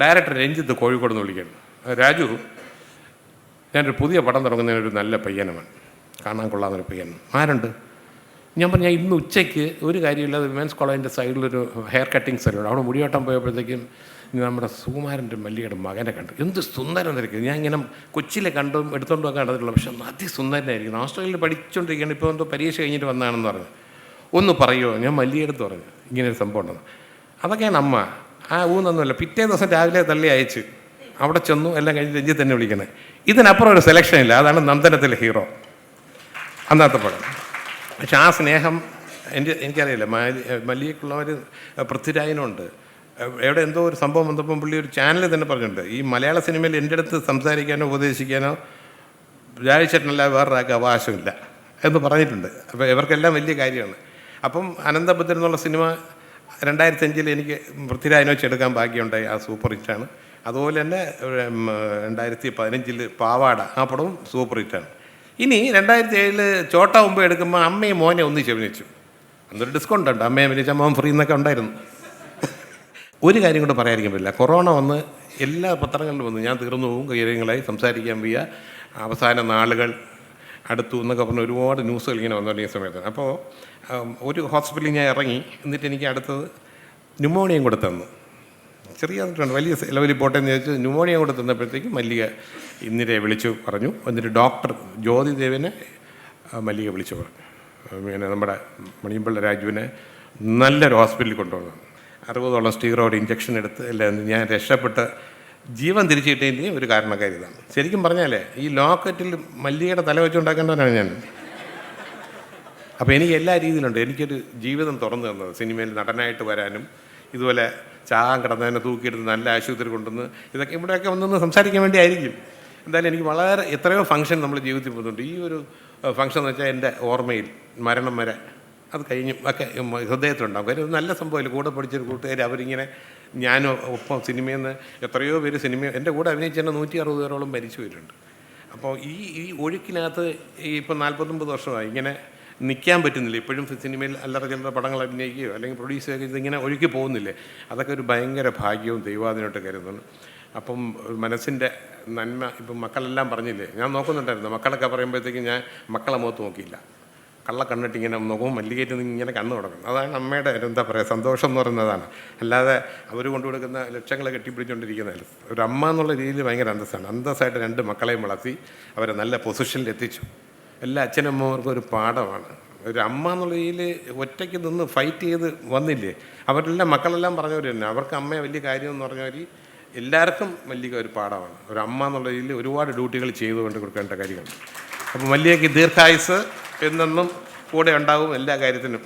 Director Ranjith Kozhikode നിന്ന് വിളിക്കുന്നു രാജു ഞാനൊരു പുതിയ പടം തുടങ്ങുന്നതിന് ഒരു നല്ല പയ്യനമാണ് കാണാൻ കൊള്ളാവുന്നൊരു പയ്യൻ. ആരുണ്ട്? ഞാൻ പറഞ്ഞു ഇന്ന് ഉച്ചയ്ക്ക് ഒരു കാര്യമില്ലാതെ വിമൻസ് കോളേജിന്റെ സൈഡിലൊരു ഹെയർ കട്ടിങ് സ്ഥലമുണ്ട് അവിടെ മുടിയോട്ടം പോയപ്പോഴത്തേക്കും നമ്മുടെ സുകുമാരന്റെ മല്ലികയുടെ മകനെ കണ്ടു. എന്ത് സുന്ദരം നിരക്കും ഞാൻ ഇങ്ങനെ കൊച്ചിയിലെ കണ്ടും എടുത്തോണ്ടും കണ്ടിട്ടുള്ളൂ പക്ഷെ അതിസുന്ദരനായിരിക്കുന്നു. ഓസ്ട്രേലിയയിൽ പഠിച്ചുകൊണ്ടിരിക്കുകയാണ് ഇപ്പോൾ എന്തോ പരീക്ഷ കഴിഞ്ഞിട്ട് വന്നതാണെന്ന് പറഞ്ഞു. ഒന്ന് പറയുമോ ഞാൻ മല്ലിയെടുത്ത് പറഞ്ഞു. ഇങ്ങനെ ഒരു സംഭവം ഉണ്ടെന്ന്. അതൊക്കെയാണ് അമ്മ ആ ഊന്നൊന്നുമില്ല. പിറ്റേ ദിവസം രാവിലെ തള്ളി അയച്ച്. അവിടെ ചെന്നു എല്ലാം കഴിഞ്ഞ് രഞ്ജിത്ത് തന്നെ വിളിക്കുന്നത് ഇതിനപ്പുറം ഒരു സെലക്ഷൻ ഇല്ല. അതാണ് നന്ദനത്തിലെ ഹീറോ അന്നത്തെ പടം. പക്ഷെ ആ സ്നേഹം എന്റെ എനിക്കറിയില്ല. മല്ലിയക്കുള്ളവർ പൃഥ്വിരാജനുണ്ട്. എവിടെ എന്തോ ഒരു സംഭവം വന്നപ്പം പുള്ളി ഒരു ചാനൽ തന്നെ പറഞ്ഞിട്ടുണ്ട്. ഈ മലയാള സിനിമയിൽ എന്റെ അടുത്ത് സംസാരിക്കാനോ ഉപദേശിക്കാനോ രാജചേട്ടനല്ലാതെ വേറൊരാൾക്ക് അവകാശമില്ല എന്ന് പറഞ്ഞിട്ടുണ്ട്. അപ്പോൾ ഇവർക്കെല്ലാം വലിയ കാര്യമാണ്. അപ്പം അനന്തബുദ്ധൻ എന്നുള്ള സിനിമ രണ്ടായിരത്തി അഞ്ചിൽ എനിക്ക് പൃഥ്വിരാജിനെ വെച്ച് എടുക്കാൻ ഭാഗ്യമുണ്ടായി. ആ സൂപ്പർ ഹിറ്റാണ് അതുപോലെ തന്നെ രണ്ടായിരത്തി പതിനഞ്ചിൽ പാവാട. ആ പടവും സൂപ്പർ ഹിറ്റാണ് ഇനി രണ്ടായിരത്തി ഏഴിൽ ചോട്ട മുമ്പ് എടുക്കുമ്പോൾ അമ്മയും മോനെ ഒന്നിച്ച് അഭിനയിച്ചു. അന്നൊരു ഡിസ്കൗണ്ട് ഉണ്ട് അമ്മയെ അഭിനയിച്ച മോൻ ഫ്രീ എന്നൊക്കെ ഉണ്ടായിരുന്നു. ഒരു കാര്യം കൂടെ പറയാതിരിക്കാൻ പറ്റില്ല. കൊറോണ വന്ന് എല്ലാ പത്രങ്ങളിലും വന്നു ഞാൻ തീർന്നു പോകും കാര്യങ്ങളായി സംസാരിക്കാൻ വയ്യ. അവസാന നാളുകൾ അടുത്തു എന്നൊക്കെ പറഞ്ഞ് ഒരുപാട് ന്യൂസുകൾ ഇങ്ങനെ വന്നുകൊണ്ടിരിക്കുന്ന സമയത്ത്. അപ്പോൾ ഒരു ഹോസ്പിറ്റലിൽ ഞാൻ ഇറങ്ങി. എന്നിട്ട് എനിക്ക് അടുത്തത് ന്യൂമോണിയം കൂടെ തന്നു. ചെറിയ വലിയ ലെവലിൽ പോട്ടെ എന്ന് ചോദിച്ചു ന്യൂമോണിയ തന്നപ്പോഴത്തേക്കും മല്ലിക ഇന്ദിരയെ വിളിച്ചു പറഞ്ഞു. എന്നിട്ട് ഡോക്ടർ ജ്യോതി ദേവിനെ മല്ലിക വിളിച്ചു പറഞ്ഞു. പിന്നെ നമ്മുടെ മണിയമ്പള്ള രാജുവിനെ നല്ലൊരു ഹോസ്പിറ്റലിൽ കൊണ്ടുവന്നു. അറുപതോളം സ്റ്റീറോയിഡ് ഇഞ്ചക്ഷൻ എടുത്ത് എല്ലാം ഞാൻ രക്ഷപ്പെട്ട് ജീവൻ തിരിച്ചു കിട്ടിയതിന്റെ ഒരു കാരണക്കാരി ഇതാണ്. ശരിക്കും പറഞ്ഞാലേ ഈ ലോക്കറ്റിൽ മല്ലികയുടെ തല വെച്ചുണ്ടാക്കേണ്ടവനാണ് ഞാൻ. അപ്പോൾ എനിക്ക് എല്ലാ രീതിയിലുണ്ട്. എനിക്കൊരു ജീവിതം തുറന്നു തന്നത് സിനിമയിൽ നടനായിട്ട് വരാനും ഇതുപോലെ ചാകാൻ കിടന്നതിനെ തൂക്കിയെടുത്ത് നല്ല ആശുപത്രി കൊണ്ടുവന്ന് ഇതൊക്കെ ഇവിടെയൊക്കെ വന്നൊന്ന് സംസാരിക്കാൻ വേണ്ടി ആയിരിക്കും എന്തായാലും എനിക്ക് വളരെ എത്രയോ ഫംഗ്ഷൻ നമ്മൾ ജീവിതത്തിൽ പോകുന്നുണ്ട്. ഈ ഒരു ഫംഗ്ഷൻ എന്ന് വെച്ചാൽ എന്റെ ഓർമ്മയിൽ മരണം വരെ അത് കഴിഞ്ഞു ഒക്കെ ഹൃദയത്തിലുണ്ടാവും. കാര്യം നല്ല സംഭവമില്ല? കൂടെ പഠിച്ചൊരു കൂട്ടുകാർ അവരിങ്ങനെ ഞാൻ ഒപ്പം സിനിമയിൽ നിന്ന് എത്രയോ പേര് സിനിമ എന്റെ കൂടെ അഭിനയിച്ച തന്നെ നൂറ്റി അറുപത് പേരോളം മരിച്ചു പോയിട്ടുണ്ട്. അപ്പോൾ ഈ ഈ ഒഴുക്കിനകത്ത് ഈ ഇപ്പം നാൽപ്പത്തൊമ്പത് വർഷമായി ഇങ്ങനെ നിൽക്കാൻ പറ്റുന്നില്ല. ഇപ്പോഴും സിനിമയിൽ അല്ലറ ചില്ലറ പടങ്ങൾ അഭിനയിക്കുകയോ അല്ലെങ്കിൽ പ്രൊഡ്യൂസ് ചെയ്യുകയോ ചെയ്ത് ഇങ്ങനെ ഒഴുക്കി പോകുന്നില്ലേ? അതൊക്കെ ഒരു ഭയങ്കര ഭാഗ്യവും ദൈവാദിനോട്ട് കരുതുന്നു. അപ്പം മനസ്സിന്റെ നന്മ ഇപ്പം മക്കളെല്ലാം പറഞ്ഞില്ലേ? ഞാൻ നോക്കുന്നുണ്ടായിരുന്നു. മക്കളൊക്കെ പറയുമ്പോഴത്തേക്കും ഞാൻ മക്കളെ മുഖത്ത് നോക്കിയില്ല. കള്ള കണ്ണിട്ടിങ്ങനെ മുഖവും മല്ലികേറ്റ് ഇങ്ങനെ കണ്ണു തുടങ്ങും അതാണ് അമ്മയുടെ എന്താ പറയുക സന്തോഷം എന്ന് പറയുന്നതാണ്. അല്ലാതെ അവർ കൊണ്ടുകൊടുക്കുന്ന ലക്ഷങ്ങൾ കെട്ടിപ്പിടിച്ചുകൊണ്ടിരിക്കുന്നതല്ല ഒരു അമ്മ എന്നുള്ള രീതിയിൽ ഭയങ്കര അന്തസ്സാണ്. അന്തസ്സായിട്ട് രണ്ട് മക്കളെയും വളർത്തി അവരെ നല്ല പൊസിഷനിൽ എത്തിച്ചു. എല്ലാ അച്ഛനമ്മമാർക്കും ഒരു പാഠമാണ്. ഒരു അമ്മ എന്നുള്ള രീതിയിൽ ഒറ്റയ്ക്ക് നിന്ന് ഫൈറ്റ് ചെയ്ത് വന്നില്ലേ? അവരെല്ലാം മക്കളെല്ലാം പറഞ്ഞവർ തന്നെ. അവർക്ക് അമ്മയെ വലിയ കാര്യം എന്ന് പറഞ്ഞവർ എല്ലാവർക്കും മല്ലിക ഒരു പാഠമാണ്. ഒരു അമ്മ എന്നുള്ള രീതിയിൽ ഒരുപാട് ഡ്യൂട്ടികൾ ചെയ്തുകൊണ്ട് കൊടുക്കേണ്ട കാര്യങ്ങൾ. അപ്പോൾ മല്ലികയ്ക്ക് ദീർഘായുസ്. എന്നെന്നും കൂടെ ഉണ്ടാകും എല്ലാ കാര്യത്തിനും.